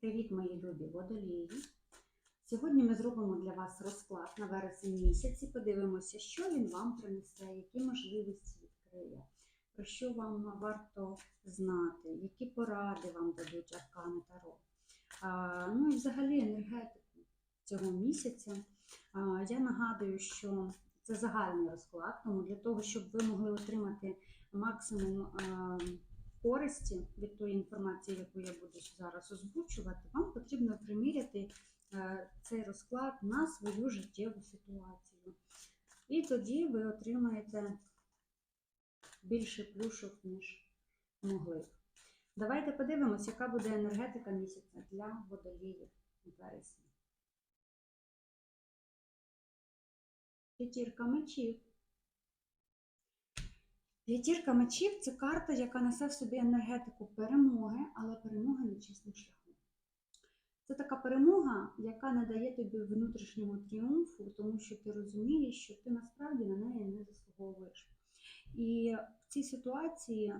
Привіт, мої любі водолії! Сьогодні ми зробимо для вас розклад на вересень місяці. Подивимося, що він вам принесе, які можливості відкриє, про що вам варто знати, які поради вам дадуть аркани Таро. А, ну і взагалі енергетику цього місяця. А, я нагадую, що це загальний розклад, тому для того, щоб ви могли отримати максимум. А, користі від тої інформації, яку я буду зараз озвучувати, вам потрібно приміряти е, цей розклад на свою життєву ситуацію. І тоді ви отримаєте більше плюшок, ніж могли. Давайте подивимось, яка буде енергетика місяця для водоліїв у вересні. П'ятірка мечів. П'ятірка мечів це карта, яка несе в собі енергетику перемоги, але перемоги нечесним шляхом. Це така перемога, яка не дає тобі внутрішнього тріумфу, тому що ти розумієш, що ти насправді на неї не заслуговуєш. І в цій ситуації,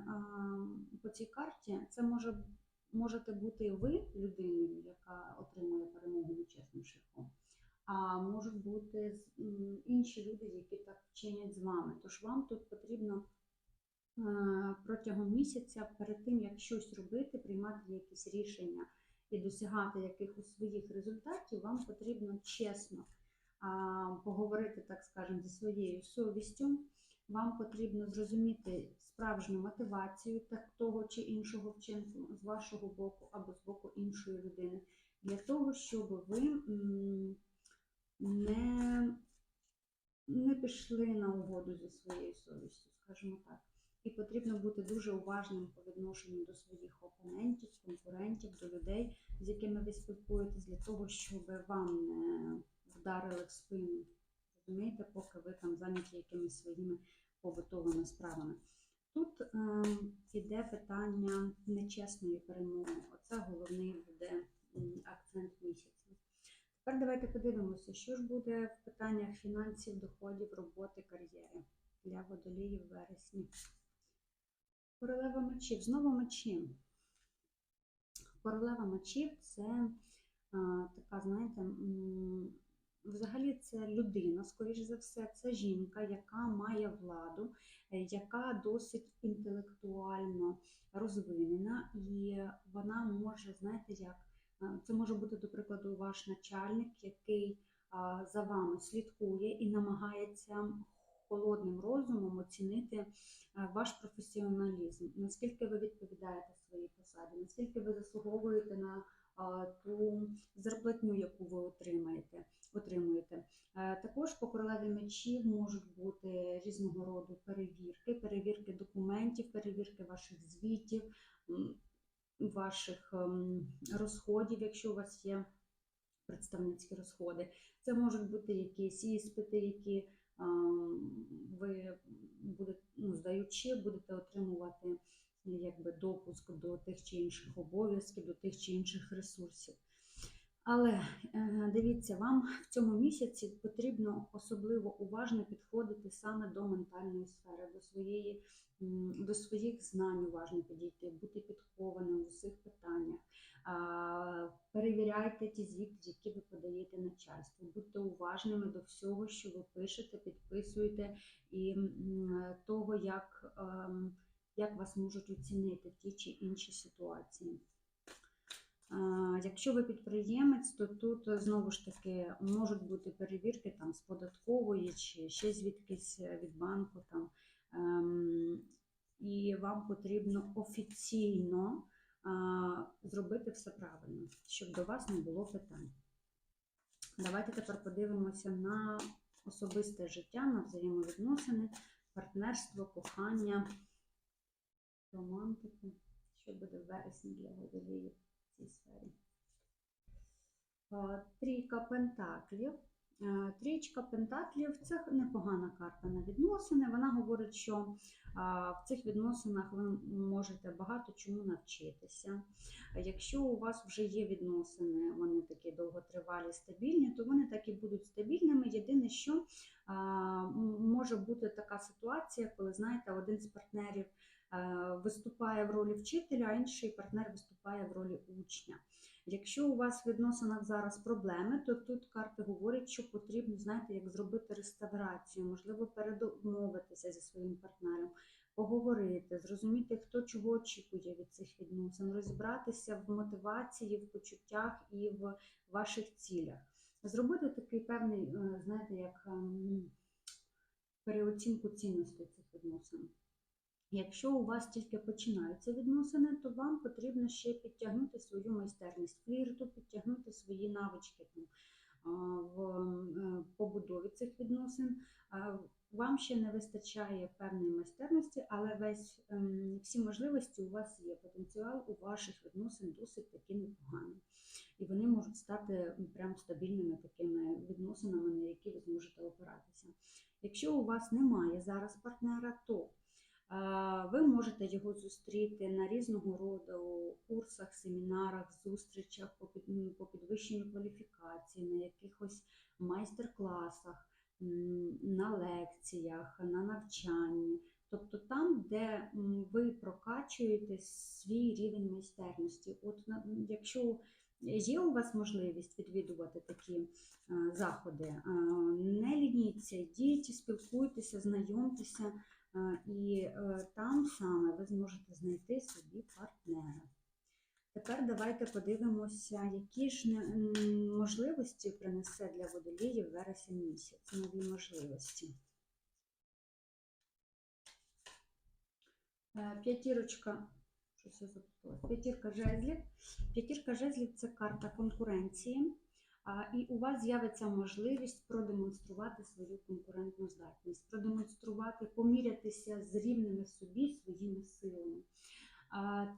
по цій карті, це може, можете бути ви людиною, яка отримує перемогу нечесним шляхом. А можуть бути інші люди, які так вчинять з вами. Тож вам тут потрібно протягом місяця перед тим, як щось робити, приймати якісь рішення і досягати якихось своїх результатів, вам потрібно чесно поговорити, так скажемо, зі своєю совістю. Вам потрібно зрозуміти справжню мотивацію того чи іншого вчинку з вашого боку або з боку іншої людини, для того, щоб ви не, не пішли на угоду зі своєю совістю, скажімо так. І потрібно бути дуже уважним по відношенню до своїх опонентів, конкурентів, до людей, з якими ви спілкуєтесь, для того, щоб вам не вдарили в спину. Розумієте, поки ви там зайняті якимись своїми побутовими справами. Тут е, іде питання нечесної перемоги. Оце головний буде акцент місяця. Тепер давайте подивимося, що ж буде в питаннях фінансів, доходів, роботи, кар'єри для водоліїв вересні. Королева мечів, знову мечі. Королева мечів це а, така, знаєте, взагалі це людина, скоріш за все, це жінка, яка має владу, е, яка досить інтелектуально розвинена, і вона може, знаєте, як це може бути, до прикладу, ваш начальник, який за вами слідкує і намагається холодним розумом оцінити е, ваш професіоналізм, наскільки ви відповідаєте своїй посаді, наскільки ви заслуговуєте на ту зарплатню, яку ви отримаєте. отримуєте. Е, також по королеві мечів можуть бути різного роду перевірки, перевірки документів, перевірки ваших звітів, ваших ем, розходів, якщо у вас є представницькі розходи. Це можуть бути якісь іспити, які ви будете, ну, здаючи, будете отримувати якби, допуск до тих чи інших обов'язків, до тих чи інших ресурсів. Але е, дивіться, вам в цьому місяці потрібно особливо уважно підходити саме до ментальної сфери, до своєї, до своїх знань уважно підійти, бути підкованим в усіх питаннях. Перевіряйте ті звіти, які ви подаєте начальству. Будьте уважними до всього, що ви пишете, підписуєте, і того, як, ем, як вас можуть оцінити в ті чи інші ситуації. Якщо ви підприємець, то тут е, знову ж таки можуть бути перевірки там з податкової чи ще звідкись е, від банку. Там, ем, І вам потрібно офіційно зробити все правильно, щоб до вас не було питань. Давайте тепер подивимося на особисте життя, на взаємовідносини, партнерство, кохання, романтику, що буде в вересні для водоліїв цій сфері. Трійка пентаклів. Трічка пентаклів це непогана карта на відносини. Вона говорить, що в цих відносинах ви можете багато чому навчитися. Якщо у вас вже є відносини, вони такі довготривалі, стабільні, то вони так і будуть стабільними. Єдине, що може бути така ситуація, коли знаєте, один з партнерів виступає в ролі вчителя, а інший партнер виступає в ролі учня. Якщо у вас в відносинах зараз проблеми, то тут карти говорять, що потрібно, знаєте, як зробити реставрацію, можливо, передомовитися зі своїм партнером, поговорити, зрозуміти, хто чого очікує від цих відносин, розібратися в мотивації, в почуттях і в ваших цілях. Зробити такий певний, е, знаєте, як ем, переоцінку цінностей цих відносин. Якщо у вас тільки починаються відносини, то вам потрібно ще підтягнути свою майстерність флірту, підтягнути свої навички в е, побудові цих відносин. Вам ще не вистачає певної майстерності, але весь ем, всі можливості у вас є. Потенціал у ваших відносин досить таки непоганий. І вони можуть стати прям стабільними такими відносинами, на які ви зможете опиратися. Якщо у вас немає зараз партнера, то ви можете його зустріти на різного роду курсах, семінарах, зустрічах по підвищенню кваліфікації, на якихось майстер-класах, на лекціях, на навчанні. Тобто там, де ви прокачуєте свій рівень майстерності. От якщо є у вас можливість відвідувати такі е, заходи, е, не лініться, йдіть, спілкуйтеся, знайомтеся. Е, І е, там саме ви зможете знайти собі партнера. Тепер давайте подивимося, які ж можливості принесе для водоліїв вересень місяць. Нові можливості. Е, П'ятірочка. П'ятірка жезлів. П'ятірка жезлів це карта конкуренції. І у вас з'явиться можливість продемонструвати свою конкурентну здатність, продемонструвати, помірятися з рівними собі своїми силами.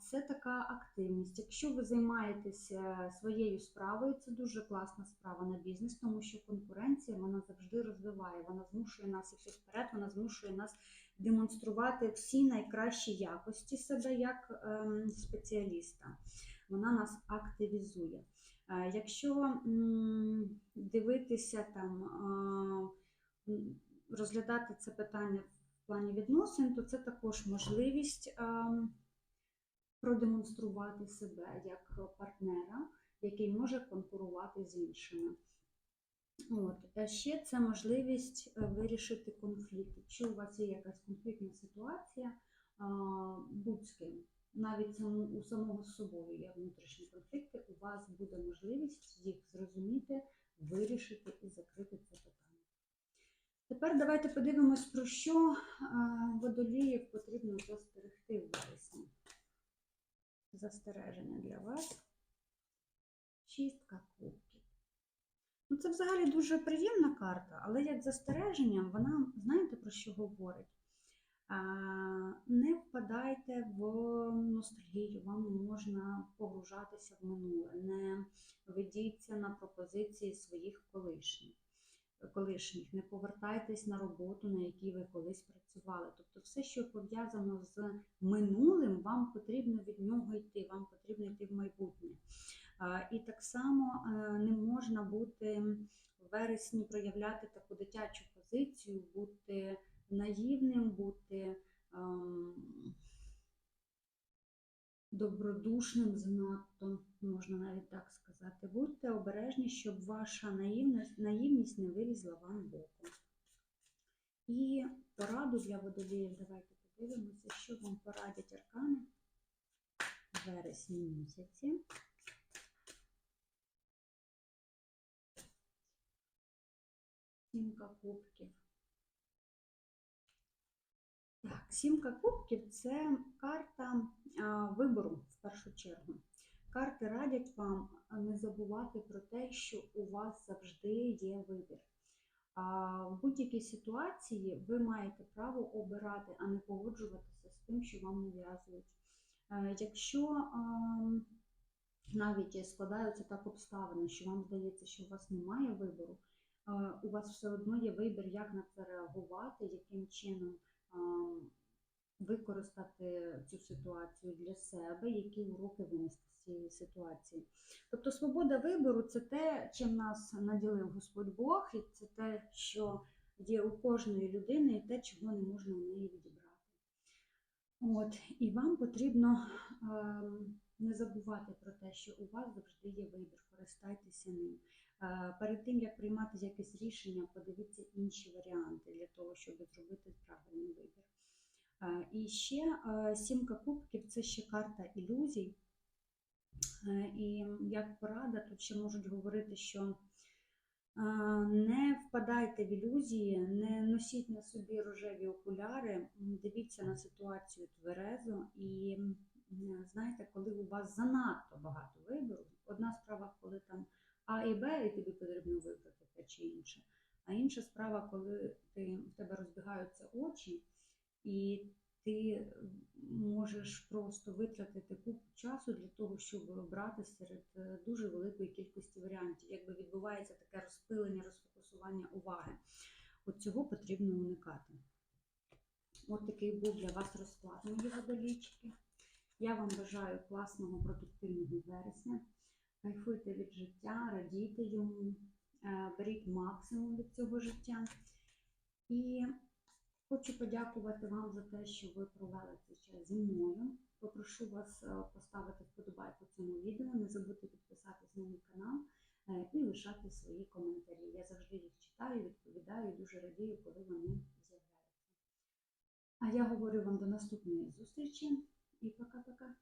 Це така активність. Якщо ви займаєтеся своєю справою, це дуже класна справа на бізнес, тому що конкуренція вона завжди розвиває, вона змушує нас іти вперед, вона змушує нас демонструвати всі найкращі якості себе як ем, спеціаліста. Вона нас активізує. Якщо дивитися там, розглядати це питання в плані відносин, то це також можливість ем, продемонструвати себе як партнера, який може конкурувати з іншими. От. А ще це можливість е, вирішити конфлікт. Якщо у вас є якась конфліктна ситуація, будь з ким, навіть у самого собою є внутрішні конфлікти, у вас буде можливість їх зрозуміти, вирішити і закрити це питання. Тепер давайте подивимось, про що водоліїв потрібно застерегти в вересні. Застереження для вас. Шістка кубків. Ну, це взагалі дуже приємна карта, але як застереження, вона, знаєте, про що говорить? Не впадайте в ностальгію, вам не можна погружатися в минуле, не ведіться на пропозиції своїх колишніх, колишніх, не повертайтесь на роботу, на якій ви колись працювали. Тобто все, що пов'язано з минулим, вам потрібно від нього йти, вам потрібно йти в майбутнє. І так само е, не можна бути в вересні проявляти таку дитячу позицію, бути наївним, бути ем, добродушним занадто, можна навіть так сказати. Будьте обережні, щоб ваша наївність, наївність не вилізла вам боком. І пораду для водоліїв, давайте подивимося, що вам порадять аркани в вересні місяці. Сімка кубків. Так, сімка кубків це карта вибору в першу чергу. Карти радять вам не забувати про те, що у вас завжди є вибір. В будь-якій ситуації ви маєте право обирати, а не погоджуватися з тим, що вам нав'язують. Е, Якщо навіть складаються так обставини, що вам здається, що у вас немає вибору, е, у вас все одно є вибір, як на це реагувати, яким чином використати цю ситуацію для себе, які уроки винести з цієї ситуації. Тобто свобода вибору це те, чим нас наділив Господь Бог, і це те, що є у кожної людини, і те, чого не можна у неї відібрати. От, і вам потрібно ем, не забувати про те, що у вас завжди є вибір, користайтеся ним. Е, Перед тим як приймати якесь рішення, подивіться інші варіанти для того, щоб зробити правильний вибір. Е, І ще е, сімка кубків це ще карта ілюзій. І як порада, тут ще можуть говорити, що не впадайте в ілюзії, не носіть на собі рожеві окуляри, дивіться на ситуацію тверезо і знаєте, коли у вас занадто багато вибору, одна справа, коли там А і Б, і тобі потрібно вибрати те чи інше. А інша справа, коли ти, в тебе розбігаються очі, і ти можеш просто витратити купу часу для того, щоб обрати серед е, дуже великої кількості варіантів. Якби відбувається таке розпилення, розфокусування уваги. От цього потрібно уникати. От такий був для вас розклад, мої водолічки. Я вам бажаю класного, продуктивного вересня. Кайфуйте від життя, радійте йому, е, беріть максимум від цього життя. І хочу подякувати вам за те, що ви провели цей час зі мною. Попрошу вас е, поставити вподобайку цьому відео, не забудьте підписатись на мій канал е, і лишати свої коментарі. Я завжди їх читаю, відповідаю, дуже радію, коли вони з'являються. А я говорю вам до наступної зустрічі і пока-пока.